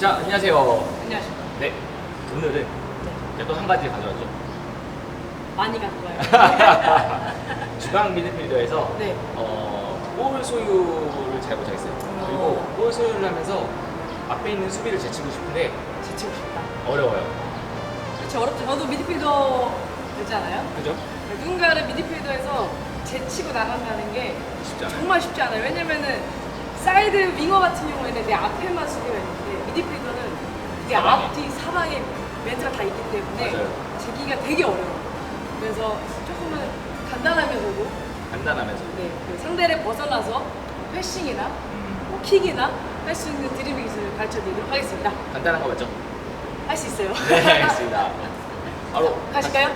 자, 안녕하세요. 안녕하십니까. 네, 오늘은 또 한 가지 가져왔죠. 많이 갖고 와요. 주방 미드필더에서 네. 어, 볼 소유를 잘 못하겠어요. 그리고 볼 소유를 하면서 앞에 있는 수비를 제치고 싶은데 지치고 싶다. 어려워요. 그렇죠. 어렵죠. 저도 미드필더 되잖아요. 그죠? 누군가를 미드필더에서 제치고 나간다는 게 쉽지 않아요. 정말 쉽지 않아요. 왜냐면은 사이드 윙어 같은 경우에는 내 앞에만 수비가 있는데 미드필더는 내 사방에. 앞뒤 사방에 멘트가 다 있기 때문에 맞아요. 제기가 되게 어려워요. 그래서 조금은 간단하면서도 간단하면서. 네, 그 상대를 벗어나서 패싱이나 음, 뭐 킥이나 할 수 있는 드리블 기술을 가르쳐 드리도록 하겠습니다. 간단한 거 맞죠? 할 수 있어요. 네, 알겠습니다. 바로 가실까요?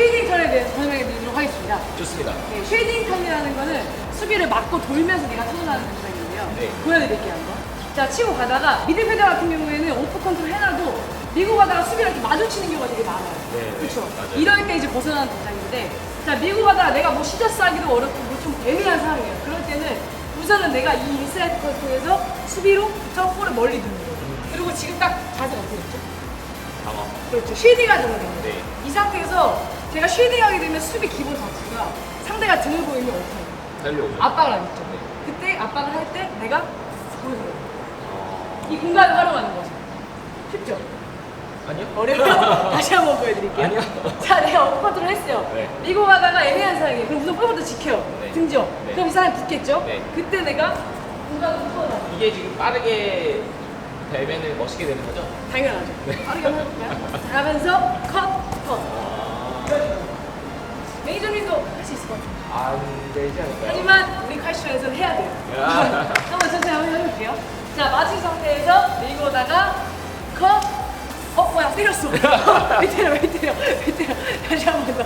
쉐이딩 턴에 대해서 설명해 드리도록 하겠습니다. 좋습니다. 네, 쉐이딩 턴이라는 거는 수비를 막고 돌면서 내가 터져나가는 동작인데요. 네. 보여드릴게요, 한번. 자, 치고 가다가 미드필더 같은 경우에는 오프 컨트롤 해놔도 밀고 가다가 수비랑 이렇게 마주치는 경우가 되게 많아요. 네, 그렇죠. 맞아요. 이럴 때 이제 벗어나는 동작인데, 자, 밀고 가다가 내가 뭐 시저스 하기도 어렵고 뭐 좀 애매한 상황이에요. 그럴 때는 우선은 내가 이 인사이드 컨트롤에서 수비로 저 볼을 멀리 두는 거예요. 그리고 지금 딱 자세가 어떻게 됐죠? 방어. 그렇죠. 쉐이딩하는 거예요. 네. 이 상태에서 제가 쉐이딩하게 되면 수비 기본 자체가 상대가 등을 보이면 어떻게 해요? 달려오죠. 압박을 하겠죠. 그때 압박을 할 때 내가 보여줘요. 어, 이 공간을 활용하는 거죠. 쉽죠? 아니요? 어려워요? 다시 한번 보여드릴게요. 아니요. 자, 내가 오퍼컨트롤 했어요. 네. 밀고 가다가 애매한 상황이에요. 그럼 우선 볼부터 지켜요. 네. 등져. 네. 그럼 이 사람이 붙겠죠? 네. 그때 내가 공간을 풀어놔요. 이게 지금 빠르게 되면은 멋있게 되는 거죠? 당연하죠. 네. 빠르게 한번 해볼까요? 자, 하면서 컷, 컷. 아, 메이저리도 할 수 있을 것 같아요. 안 되지 않을까요? 하지만 우리 컬처에서는 해야 돼요. 야. 한번 천천히 한번 해볼게요. 자, 맞은 상태에서 밀고 오다가 컷. 어, 뭐야, 때렸어. 왜 때려, 왜 때려, 왜 때려. 다시 한 번 더.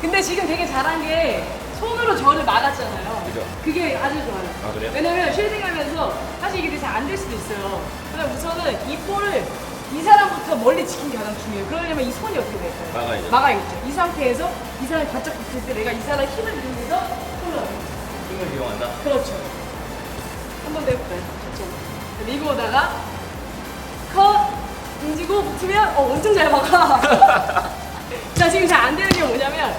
근데 지금 되게 잘한 게 손으로 저를 막았잖아요. 그죠. 그게 아주 좋아요. 아, 그래요? 왜냐면 쉴딩 하면서 사실 이게 잘 안 될 수도 있어요. 그럼 우선은 이 볼을 이 사람부터 멀리 지키는 게 가장 중요해요. 그러려면 이 손이 어떻게 될까요? 막아야죠. 막아야겠죠. 이 상태에서 이 사람이 바짝 붙을 때 내가 이 사람 힘을 빌려서 손을 얹어요. 힘을 이용한다? 그렇죠. 한 번 더 해볼까요? 그렇죠. 밀고 오다가 컷 등지고 붙으면 어 엄청 잘 막아. 자 지금 잘 안 되는 게 뭐냐면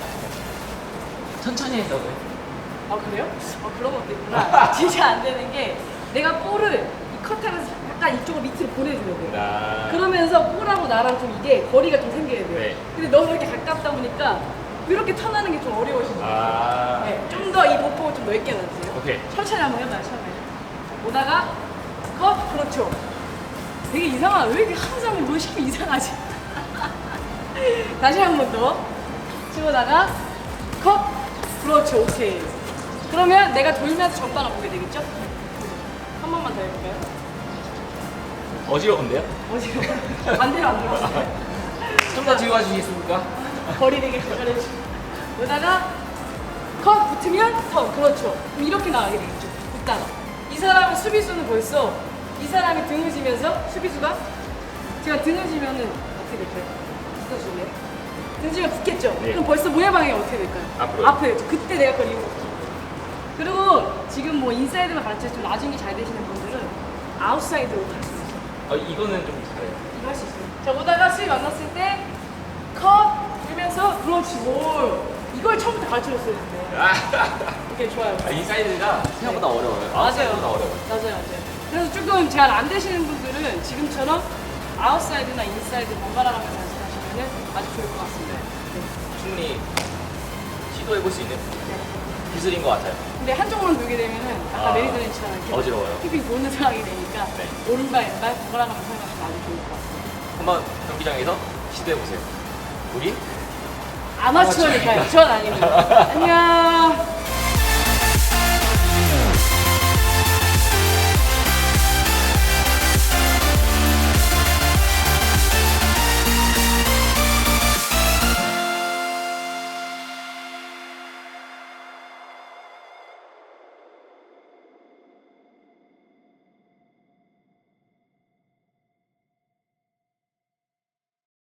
천천히 해서 그래. 아 그래요? 어 그런 것도 있구나. 진짜 안 되는 게 내가 볼을 이 컷하면서 약간 이쪽으로 밑으로 보내줘야 돼요. 나. 그러면서 볼하고 나랑 좀 이게 거리가 좀 생겨야 돼요. 네. 근데 너무 이렇게 가깝다 보니까 이렇게 턴하는 게 좀 어려우신 거예요. 아. 네, 좀 더 이 목폭을 좀 넓게 놔주세요. 오케이. 천천히 한번 해봐요, 처음에. 오다가, 컷, 그렇죠. 되게 이상하다. 왜 이렇게 항상 뭐 시키면 이상하지? 다시 한 번 더. 치고다가, 컷, 그렇죠, 오케이. 그러면 내가 돌면서 전방을 보게 되겠죠? 한 번만 더 해볼까요? 어지러운데요? 어지러워. 반대로 안 들어갔어요. 좀 더 뒤로 와주시겠습니까? 거리 되게 가까워지 오다가 컷 붙으면 턴 그렇죠 그럼 이렇게 나가게 되겠죠 붙다가 이 사람은 수비수는 벌써 이 사람이 등을 지면서 수비수가 제가 등을 지면은 어떻게 될까요? 붙어줄래요? 등 지면 붙겠죠? 네. 그럼 벌써 모의 방향이 어떻게 될까요? 앞으로. 앞으로 그때 내가 그걸 할게요 그리고 지금 뭐 인사이드만 가르쳐 좀 나중에 잘 되시는 분들은 아웃사이드로 있어요 어, 이거는 좀 잘해요. 이거 할 수 있어요. 자, 오다가 수위 만났을 때, 컷! 들면서, 그렇지, 뭘. 이걸 처음부터 가르쳐 줬어야 되는데. 이렇게 좋아요. 아, 인사이드가 생각보다 어려워요. 맞아요. 생각보다 어려워요. 맞아요, 맞아요. 그래서 조금 잘 안 되시는 분들은 지금처럼 아웃사이드나 인사이드 번갈아 가면서 연습하시면 아주 좋을 것 같습니다. 네. 충분히 시도해볼 수 있는 기술인 것 같아요. 근데 한쪽으로는 돌게 되면은 아까 아, 메리드렌처럼 이렇게 어지러워요. 핑핑 도는 상황이 되니까 네. 오른발, 왼발 번갈아 가면서 사용하시면 아주 좋을 것 같습니다. 한번 경기장에서 시도해 보세요. 우리 아마추어니까요. 전 아닙니다. 안녕.